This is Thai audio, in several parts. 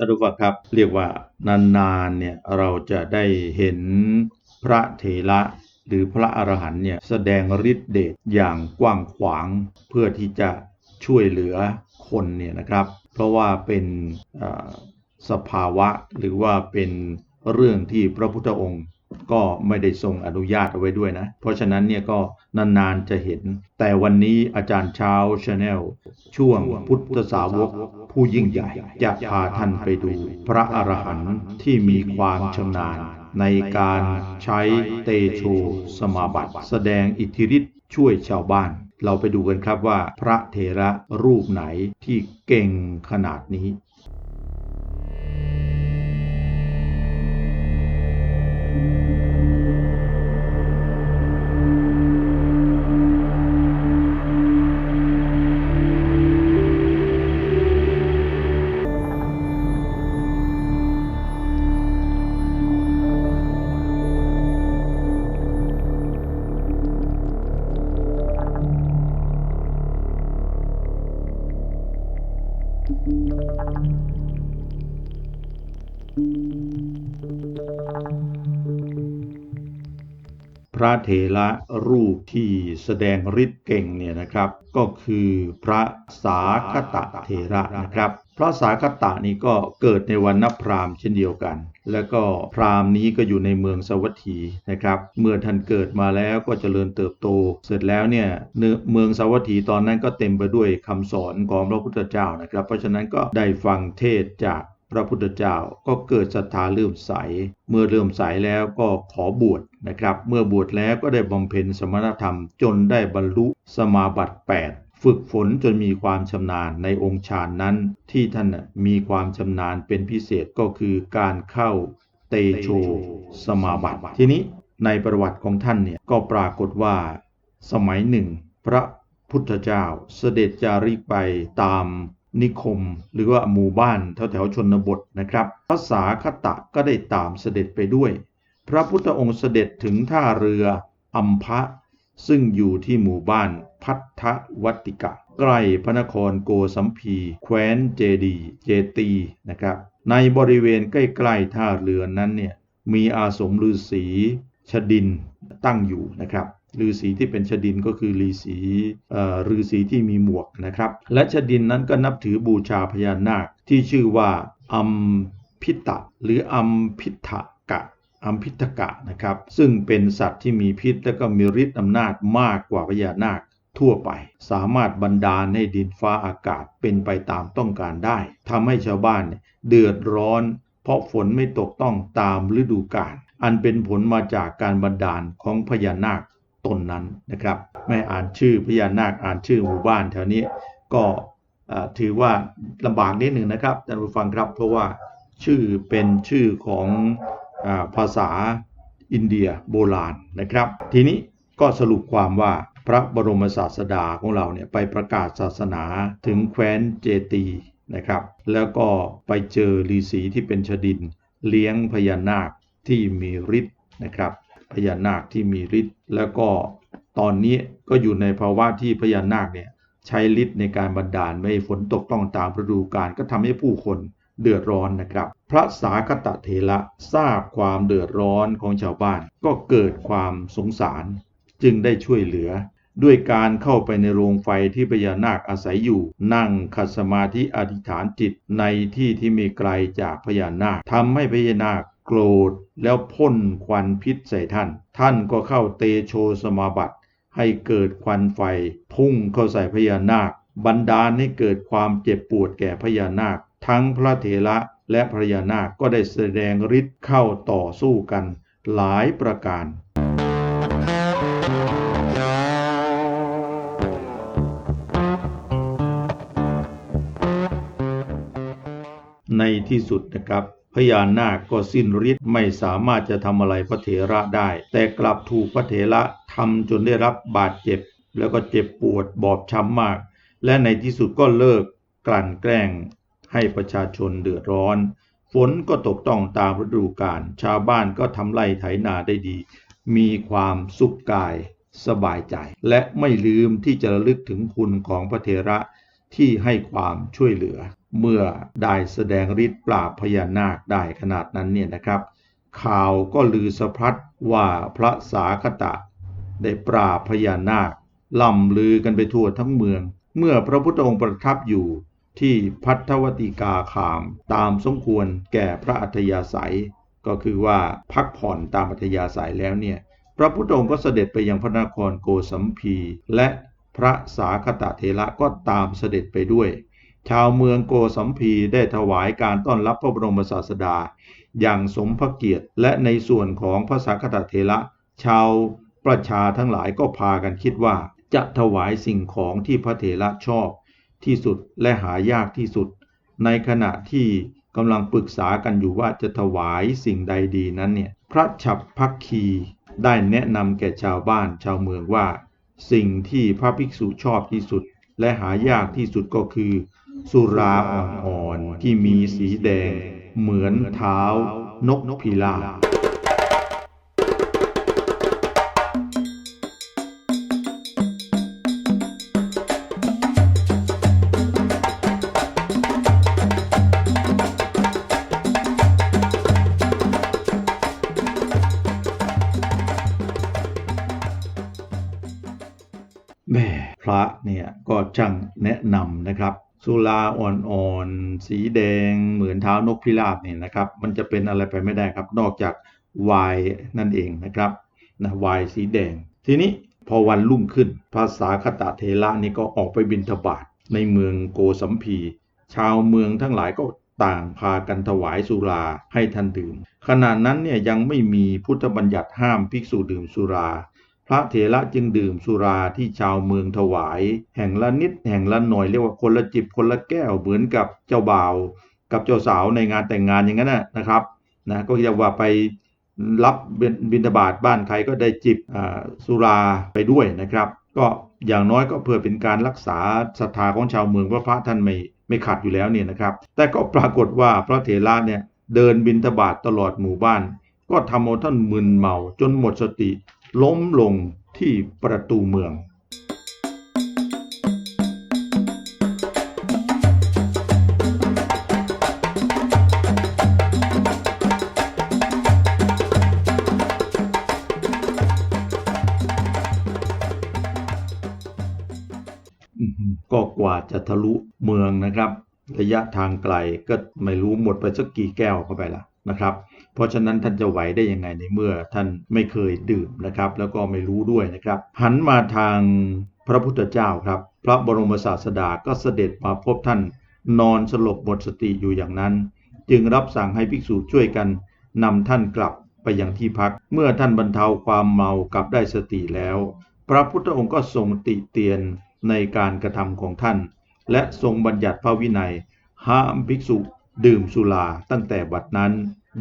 ท่านผู้ฟังครับเรียกว่านานๆเนี่ยเราจะได้เห็นพระเถระหรือพระอรหันต์เนี่ยแสดงฤทธิเดชอย่างกว้างขวางเพื่อที่จะช่วยเหลือคนเนี่ยนะครับ เพราะว่าเป็นสภาวะหรือว่าเป็นเรื่องที่พระพุทธองค์ ก็ไม่ได้ทรงอนุญาตเอาไว้ด้วยนะ เพราะฉะนั้นเนี่ยก็นานๆจะเห็น แต่วันนี้อาจารย์เช้าชาแนลช่วงพุทธสาวกผู้ยิ่งใหญ่ จะพาท่านไปดู พระอรหันต์ที่มีความชำนาญ ในการใช้เตโชสมาบัติ แสดงอิทธิฤทธิ์ช่วยชาวบ้าน เราไปดูกันครับว่าพระเถระรูปไหนที่เก่งขนาดนี้ พระเถระรูปที่แสดงฤทธิ์เก่งเนี่ยนะครับ ก็คือพระสาคตะเถระนะครับ พระสาคตะนี่ก็เกิดในวันนับพรามเช่นเดียวกัน แล้วก็พราหมณ์นี้ก็อยู่ในเมืองสวัตถีนะครับ เมื่อท่านเกิดมาแล้วก็เจริญเติบโต เสร็จแล้วเนี่ยเมืองสวัตถีตอนนั้นก็เต็มไปด้วยคำสอนของพระพุทธเจ้านะครับ เพราะฉะนั้นก็ได้ฟังเทศจากพระพุทธเจ้าก็เกิดศรัทธาเลื่อมใส เมื่อเลื่อมใสแล้วก็ขอบวชนะครับ เมื่อบวชแล้วก็ได้บำเพ็ญสมณธรรมจนได้บรรลุสมาบัติ8 ฝึกฝนจนมีความชำนาญในองค์ฌานนั้น ที่ท่านมีความชำนาญเป็นพิเศษก็คือการเข้าเตโช สมาบัติทีนี้ในประวัติของท่านเนี่ยก็ปรากฏว่า สมัยหนึ่ง พระพุทธเจ้าเสด็จจาริกไปตามนิคม หรือว่าหมู่บ้านแถวๆชนบทนะครับภาษาคตะก็ได้ตามเสด็จไปด้วย พระพุทธองค์เสด็จถึงท่าเรืออัมพะ ซึ่งอยู่ที่หมู่บ้าน พัทธวัติกะ ใกล้พระนครโกสัมพี แคว้นเจดีเจตีนะครับ ในบริเวณใกล้ๆท่าเรือนั้นเนี่ยมีอาสมฤาษีชดินตั้งอยู่นะครับฤาษีที่เป็นชดินก็คือฤาษีเอ่อฤาษีที่มีหมวกนะครับ และชดินนั้นก็นับถือบูชาพญานาคที่ชื่อว่าอัมพิตะหรืออัมพิทะกะอัมพิทกะนะครับ ซึ่งเป็นสัตว์ที่มีพิษและก็มีฤทธิ์อำนาจมากกว่าพญานาค ทั่วไป สามารถบันดาลให้ดินฟ้าอากาศเป็นไปตามต้องการได้ทำให้ชาวบ้านเดือดร้อน เพราะฝนไม่ตกต้องตามฤดูกาลอันเป็นผลมาจากการบันดาลของพญานาคตนนั้นนะครับไม่อ่านชื่อพญานาคอ่านชื่อหมู่บ้านแถวนี้ก็ถือว่าลำบากนิดหนึ่งนะครับท่านผู้ฟังครับเพราะว่าชื่อเป็นชื่อของอภาษาอินเดียโบราณนะครับ ทีนี้ก็สรุปความว่า พระบรมศาสดาของเราเนี่ยไปประกาศศาสนาถึงแคว้นเจตีนะครับ แล้วก็ไปเจอฤาษีที่เป็นชดิน เลี้ยงพญานาคที่มีฤทธิ์นะครับ พญานาคที่มีฤทธิ์แล้วก็ตอนนี้ก็อยู่ในภาวะที่พญานาคเนี่ยใช้ฤทธิ์ในการบันดาลไม่ฝนตกต้องตามฤดูกาลก็ทำให้ผู้คนเดือดร้อนนะครับ พระสาคตะเถระทราบความเดือดร้อนของชาวบ้าน ก็เกิดความสงสาร จึงได้ช่วยเหลือ ด้วยการเข้าไปในโรงไฟที่พญานาคอาศัยอยู่ นั่งขัดสมาธิอธิษฐานจิตในที่ที่ไม่ไกลจากพญานาคทำให้พญานาคโกรธแล้วพ่นควันพิษใส่ท่าน ท่านก็เข้าเตโชสมาบัติ ให้เกิดควันไฟ พุ่งเข้าใส่พญานาค บันดาลให้เกิดความเจ็บปวดแก่พญานาค ทั้งพระเถระและพญานาคก็ได้แสดงฤทธิ์เข้าต่อสู้กันหลายประการ ที่สุดนะครับพญานาคก็สิ้นฤทธิ์ไม่สามารถจะทำอะไรพระเถระได้ แต่กลับถูกพระเถระทำจนได้รับบาดเจ็บ แล้วก็เจ็บปวดบอบช้ำมาก และในที่สุดก็เลิกกลั่นแกล้ง ให้ประชาชนเดือดร้อน ฝนก็ตกต้องตามฤดูกาลชาวบ้านก็ทำไร่ไถนาได้ดี มีความสุขกายสบายใจ และไม่ลืมที่จะระลึกถึงคุณของพระเถระที่ให้ความช่วยเหลือ เมื่อได้แสดงฤทธิ์ปราบพญานาคได้ขนาดนั้นเนี่ยนะครับ ข่าวก็ลือสะพัดว่าพระสาคตะ ได้ปราบพญานาคล่ำลือกันไปทั่วทั้งเมือง เมื่อพระพุทธองค์ประทับอยู่ที่พัทธวติกาคามตามสมควรแก่พระอัธยาศัย ก็คือว่าพักผ่อนตามอัธยาศัยแล้วเนี่ยพระพุทธองค์ก็เสด็จไปยังพระนครโกสัมพี และพระสาคตะเทระก็ตามเสด็จไปด้วย ชาวเมืองโกสัมพีได้ถวายการต้อนรับพระบรมศาสดา อย่างสมพระเกียรติ และในส่วนของพระสาคตะเทระ ชาวประชาทั้งหลายก็พากันคิดว่า จะถวายสิ่งของที่พระเถระชอบที่สุดและหายากที่สุด ในขณะที่กำลังปรึกษากันอยู่ว่าจะถวายสิ่งใดดีนั้นเนี่ยพระฉับพักคีได้แนะนำแก่ชาวบ้านชาวเมืองว่า สิ่งที่พระภิกษุชอบที่สุด และหายากที่สุดก็คือ สุราอ่อนๆที่มีสีแดง เหมือนเท้านกพิราบแม่พระเนี่ยก็ช่างแนะนำนะครับ สุราอ่อนๆ สีแดงเหมือนเท้านกพิราบเนี่ยนะครับ มันจะเป็นอะไรไปไม่ได้ครับ นอกจากไวน์นั่นเองนะครับนะไวน์สีแดง ทีนี้พอวันรุ่งขึ้น ภาษาคตะเทระนี่ก็ออกไปบิณฑบาตในเมืองโกสัมพี ชาวเมืองทั้งหลายก็ต่างพากันถวายสุราให้ท่านดื่ม ขณะนั้นเนี่ยยังไม่มีพุทธบัญญัติห้ามภิกษุดื่มสุรา พระเถระจึงดื่มสุราที่ชาวเมืองถวาย แห่งละนิดแห่งละหน่อยเรียกว่าคนละจิบคนละแก้วเหมือนกับเจ้าบ่าว กับเจ้าสาวในงานแต่งงานอย่างนั้นนะครับนะก็จะว่าไปรับบิณฑบาตบ้านใครก็ได้จิบอ่าสุราไปด้วยนะครับ ก็อย่างน้อยก็เพื่อเป็นการรักษาศรัทธาของชาวเมืองว่าพระท่านไม่ไม่ขัดอยู่แล้วเนี่ยนะครับ แต่ก็ปรากฏว่าพระเถระเนี่ยเดินบิณฑบาตตลอดหมู่บ้าน ก็ทำเอาท่านมึนเมาจนหมดสติ ล้มลงที่ประตูเมืองก็กว่าจะทะลุเมืองนะครับ ระยะทางไกลก็ไม่รู้หมดไปสักกี่แก้วเข้าไปละนะครับ เพราะฉะนั้นท่านจะไหวได้ยังไงในเมื่อท่านไม่เคยดื่มนะครับ แล้วก็ไม่รู้ด้วยนะครับ หันมาทางพระพุทธเจ้าครับ พระบรมศาสดาก็เสด็จมาพบท่านนอนสลบหมดสติอยู่อย่างนั้น จึงรับสั่งให้ภิกษุช่วยกันนำท่านกลับไปยังที่พัก เมื่อท่านบรรเทาความเมากลับได้สติแล้ว พระพุทธองค์ก็ทรงติเตียนในการกระทำของท่าน และทรงบัญญัติพระวินัย ห้ามภิกษุดื่มสุราตั้งแต่บัดนั้น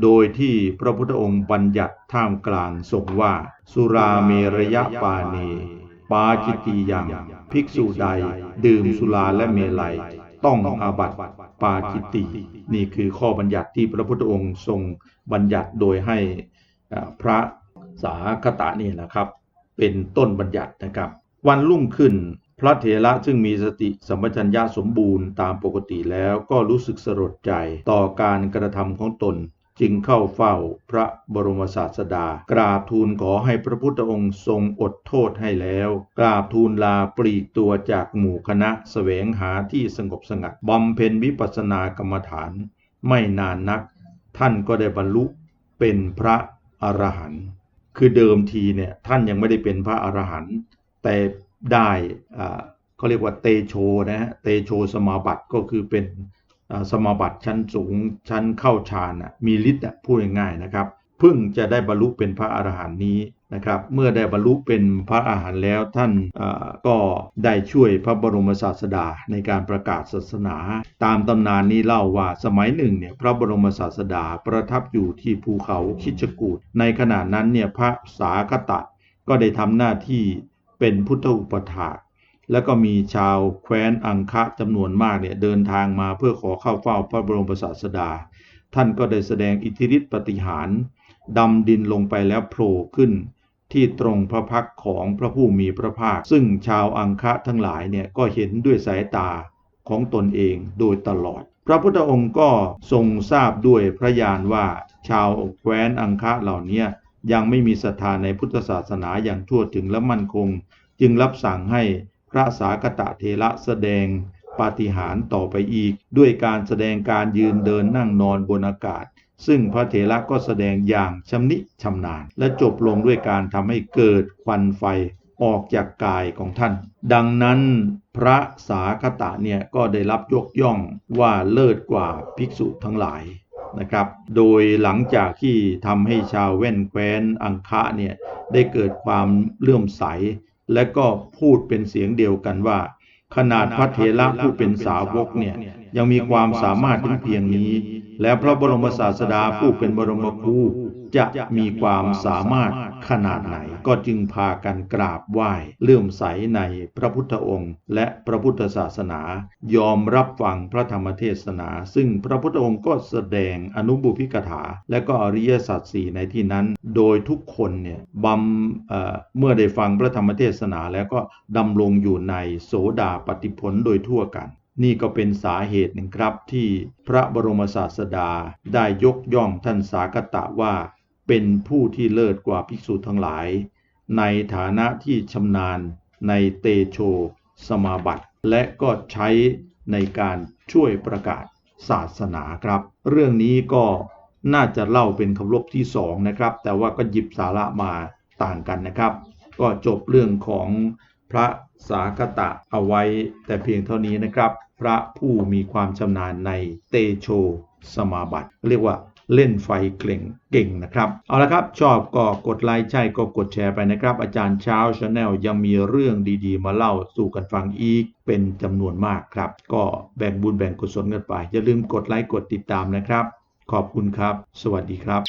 โดยที่พระพุทธองค์บัญญัติท่ามกลางทรงว่า สุราเมรยะปาเน ปาจิตติยัง ภิกษุใด ดื่มสุราและเมลัย ต้องอาบัติปาจิตินี่คือข้อบัญญัติที่พระพุทธองค์ทรงบัญญัติโดยให้พระสาคตะนี่นะครับ เป็นต้นบัญญัตินะครับ วันรุ่งขึ้นพระเถระซึ่งมีสติสัมปชัญญะสมบูรณ์ตามปกติแล้วก็รู้สึกสลดใจต่อการกระทำของตน จึงเข้าเฝ้าพระบรมศาสดา กราบทูลขอให้พระพุทธองค์ทรงอดโทษให้แล้ว กราบทูลลาปลีกตัวจากหมู่คณะแสวงหาที่สงบสงัดบำเพ็ญวิปัสสนากรรมฐาน ไม่นานนัก ท่านก็ได้บรรลุเป็นพระอรหันต์คือเดิมทีเนี่ยท่านยังไม่ได้เป็นพระอรหันต์แต่ได้เขาเรียกว่าเตโชนะฮะเตโชสมาบัติก็คือเป็น สมบัติชั้นสูงชั้นเข้าฌานมีฤทธิ์พูดง่ายๆนะครับเพิ่งจะได้บรรลุเป็นพระอรหันต์นี้นะครับเมื่อได้บรรลุเป็นพระอรหันต์แล้วท่านก็ได้ช่วยพระบรมศาสดาในการประกาศศาสนา ตามตำนานนี้เล่าว่าสมัยหนึ่งเนี่ยพระบรมศาสดาประทับอยู่ที่ภูเขาคิชกูดในขณะนั้นเนี่ยพระสาคตะก็ได้ทำหน้าที่เป็นพุทธอุปถาก แล้วก็มีชาวแคว้นอังคะจำนวนมากเนี่ยเดินทางมาเพื่อขอเข้าเฝ้าพระบรมศาสดา ท่านก็ได้แสดงอิทธิฤทธิปฏิหารดำดินลงไปแล้วโผล่ขึ้น ที่ตรงพระพักของพระผู้มีพระภาค ซึ่งชาวอังคะทั้งหลายเนี่ยก็เห็นด้วยสายตาของตนเองโดยตลอด พระพุทธองค์ก็ทรงทราบด้วยพระญาณว่าชาวแคว้นอังคะเหล่านี้ยังไม่มีศรัทธาในพุทธศาสนาอย่างทั่วถึงและมั่นคง จึงรับสั่งให้ พระสากตะเทระแสดงปาฏิหาริย์ต่อไปอีก ด้วยการแสดงการยืนเดินนั่งนอนบนอากาศ ซึ่งพระเถระก็แสดงอย่างชำนิชำนาญ และจบลงด้วยการทำให้เกิดควันไฟออกจากกายของท่าน ดังนั้นพระสาคตะเนี่ยก็ได้รับยกย่องว่าเลิศกว่าภิกษุทั้งหลายนะครับ โดยหลังจากที่ทำให้ชาวแว่นแคว้นอังคะเนี่ยได้เกิดความเลื่อมใส และก็พูดเป็นเสียงเดียวกันว่า ขนาดพระเถระผู้เป็นสาวกเนี่ยยังมีความสามารถถึงเพียงนี้ แล้วพระบรมศาสดาผู้เป็นบรมครู จะมีความสามารถขนาดไหน ก็จึงพากันกราบไหว้เลื่อมใสในพระพุทธองค์ และพระพุทธศาสนา ยอมรับฟังพระธรรมเทศนา ซึ่งพระพุทธองค์ก็แสดงอนุบุพิกถา และก็อริยสัจสี่ในที่นั้น โดยทุกคนเนี่ยบำเเมื่อได้ฟังพระธรรมเทศนาแล้วก็ดำรงอยู่ในโสดาปฏิผลโดยทั่วกันนี่ก็เป็นสาเหตุหนึ่งครับที่พระบรมศาสดาได้ยกย่องท่านสากตะว่า เป็นผู้ที่เลิศกว่าภิกษุทั้งหลาย ในฐานะที่ชำนาญในเตโช สมาบัติ และก็ใช้ในการช่วยประกาศศาสนาครับ เรื่องนี้ก็น่าจะเล่าเป็นคำรบที่สองนะครับ แต่ว่าก็หยิบสาระมาต่างกันนะครับ ก็จบเรื่องของพระสากตะเอาไว้ แต่เพียงเท่านี้นะครับ พระผู้มีความชำนาญในเตโช สมาบัติ เรียกว่า เล่นไฟเก่งเก่งนะครับ เอาละครับ ชอบก็กดไลค์ใช่ก็กดแชร์ไปนะครับ อาจารย์เช้าชาแนลยังมีเรื่องดีๆ มาเล่าสู่กันฟังอีกเป็นจำนวนมากครับ ก็แบ่งบุญแบ่งกุศลกันไป อย่าลืมกดไลค์กดติดตามนะครับ ขอบคุณครับ สวัสดีครับ